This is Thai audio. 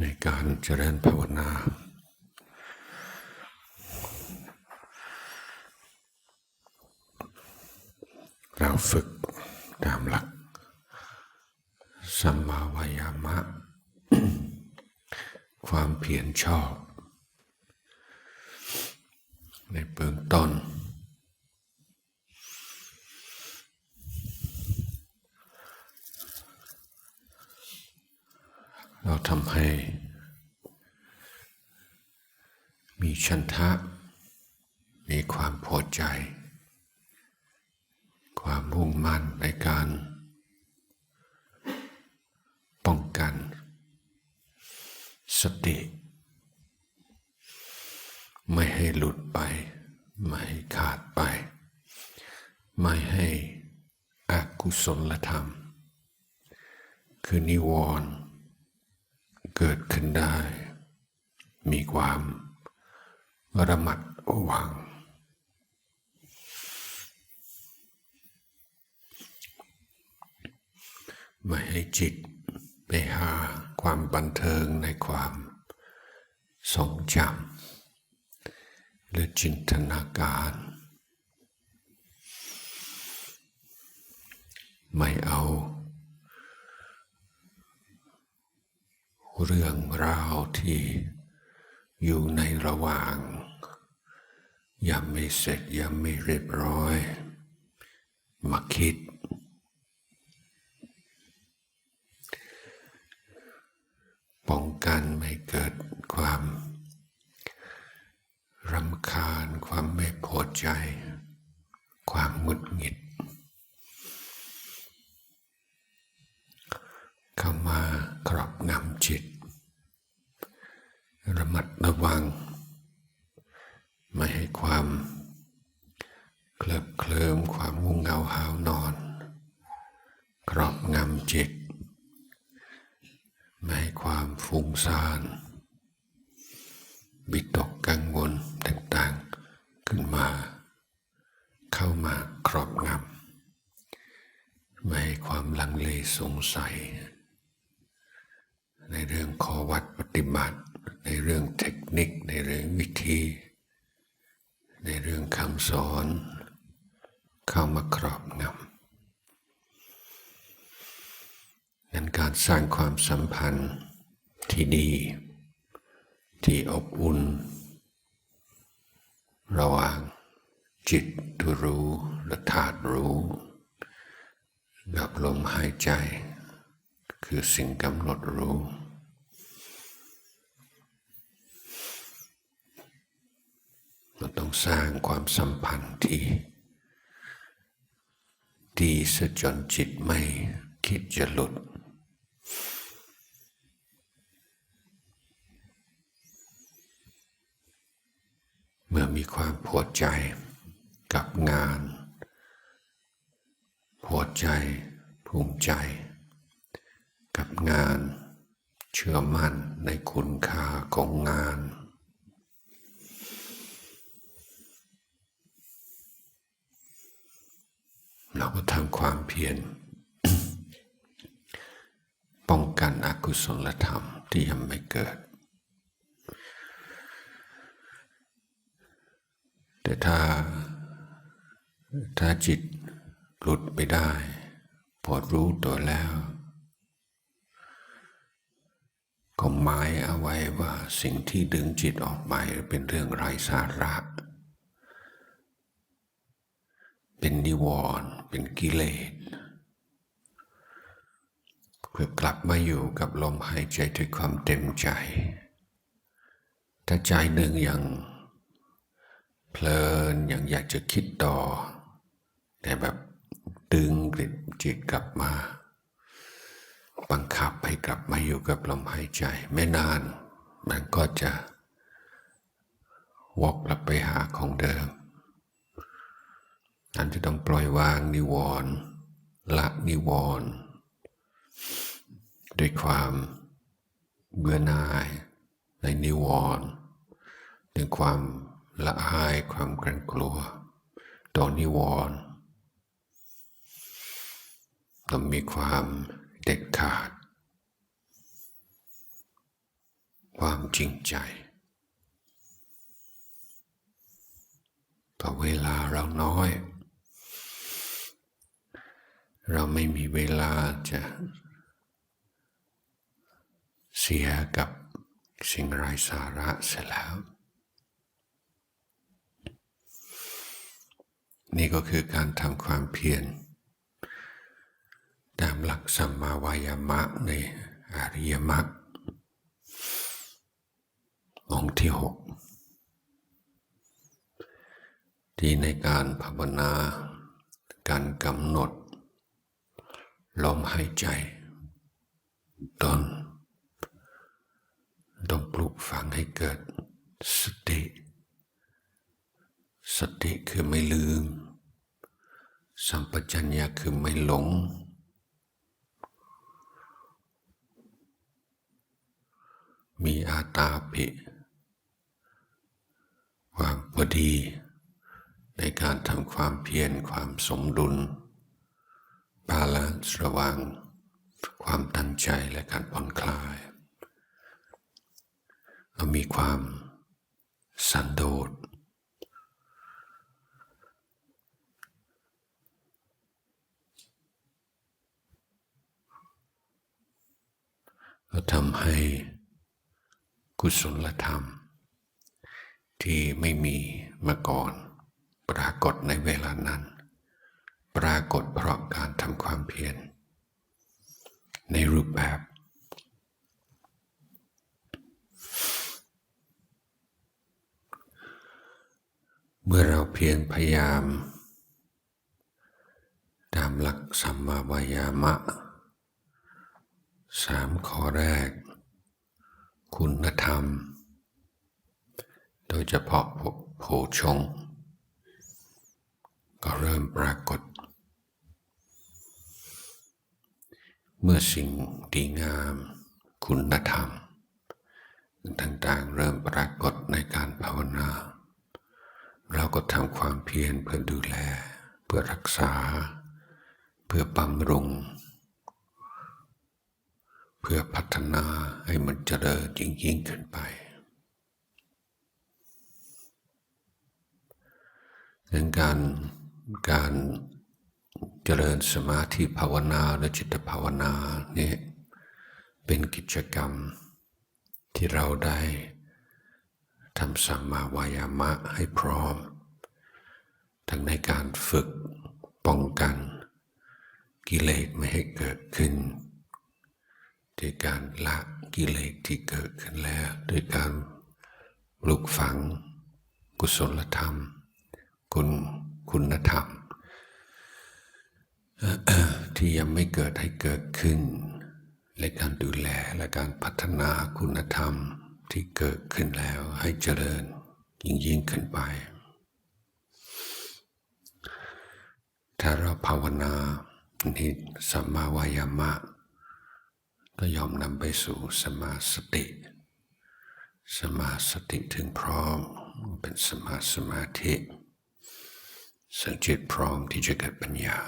ในการเจริญภาวนา เราฝึกตามหลักสัมมาวายามะ ความเพียรชอบ ในเบื้องต้น เราทำให้ มีชันทะ มีความพอใจ ความมุ่งมั่นในการ ป้องกัน สติ ไม่ให้หลุดไป ไม่ให้ขาดไป ไม่ให้อกุศลธรรม คือนิวรณ์ เกิดขึ้นได้ มีความระมัดระวัง ไม่ให้จิตไปหาความบันเทิงในความทรงจำหรือจินตนาการ ไม่เอา เรื่องราวที่อยู่ในระหว่าง ยังไม่เสร็จยังไม่เรียบร้อย มาคิด ป้องกันไม่เกิดความรำคาญความไม่พอใจ ความหงุดหงิด เข้ามาครอบงำจิต ระมัดระวัง ไม่ให้ความเคลิบเคลิ้มความง่งเหงาหาวนอน ครอบงำจิต ไม่ให้ความฟุ้งซ่านบิตกกังวลต่างๆขึ้นมา เข้ามาครอบงำไม่ให้ความลังเลสงสัย ในเรื่องข้อวัดปฏิบัติ ในเรื่องเทคนิค ในเรื่องวิธี ในเรื่องคำสอน เข้ามาครอบงำนั้นการสร้างความสัมพันธ์ที่ดี ที่อบอุ่น ระหว่างจิตทุรู้และธาตุรู้กับลมหายใจ คือสิ่งกำหนดรู้ เรา ต้องสร้างความสัมพันธ์ที่ดีซะจนจิตไม่คิดจะหลุด เมื่อมีความพอใจกับงานพอใจภูมิใจ กับงานเชื่อมั่นในคุณค่าของงาน เราก็ทำความเพียรป้องกันอกุศลธรรมที่ยังไม่เกิด แต่ถ้าถ้าจิตหลุดไปได้ พอรู้ตัวแล้ว ก็หมายเอาไว้ว่าสิ่งที่ดึงจิตออกไปเป็นเรื่องไร้สาระ เป็นนิวรณ์เป็นกิเลสเพื่อกลับมาอยู่กับลมหายใจด้วยความเต็มใจ ถ้าใจหนึ่งยังเพลินยังอยากจะคิดต่อ แต่แบบดึงกลิจิตกลับมา บังคับให้กลับมาอยู่กับลมหายใจ ไม่นาน มันก็จะวกกลับไปหาของเดิม อันจะต้องปล่อยวางนิวรณ์ละนิวรณ์ด้วยความเบื่อหน่ายในนิวรณ์ด้วยความละอายความเกรงกลัว ต่อนิวรณ์ต้องมีความเด็ดขาด ความจริงใจพอเวลาเราน้อย เราไม่มีเวลาจะเสียกับสิ่งไร้สาระเสียแล้ว นี่ก็คือการทำความเพียรตามหลักสัมมาวายามะในอริยมรรคองค์ที่หกที่ในการภาวนา การกำหนด ลมหายใจตอนต้องปลุกฝังให้เกิดสติ สติคือไม่ลืม สัมปชัญญะคือไม่หลง มีอาตาปิความพอดี ในการทำความเพียรความสมดุล บาลานซ์ระหว่างความตั้งใจและการผ่อนคลาย เรามีความสันโดษก็ทำให้กุศลธรรม ที่ไม่มีมาก่อน ปรากฏในเวลานั้น ปรากฏเพราะการทำความเพียรในรูปแบบ เมื่อเราเพียรพยายาม ตามหลักสัมมาวายามะสามข้อแรก คุณธรรม โดยเฉพาะโผชง ก็เริ่มปรากฏ เมื่อสิ่งดีงาม คุณธรรม ต่างๆเริ่มปรากฏในการภาวนา เราก็ทำความเพียรเพื่อดูแล เพื่อรักษา เพื่อบำรุง เพื่อพัฒนาให้มันเจริญยิ่งยิ่งขึ้นไปดังการการ เจริญสมาธิภาวนาและจิตภาวนาเนี่ยเป็นกิจกรรมที่เราได้ทำสัมมาวายามะให้พร้อม ทั้งในการฝึกป้องกันกิเลสไม่ให้เกิดขึ้นด้วยการละกิเลสที่เกิดขึ้นแล้วด้วยการปลุกฝัง กุศลธรรม คุณคุณธรรม ที่ยังไม่เกิดให้เกิดขึ้น และการดูแลและการพัฒนาคุณธรรมที่เกิดขึ้นแล้วให้เจริญยิ่งยิ่งขึ้นไป ถ้าเราภาวนานี่สัมมาวายามะ ก็ยอมนำไปสู่สมาสติ สมาสติถึงพร้อมเป็นสมาสมาธิ สังจิตพร้อมที่จะเกิดปัญญา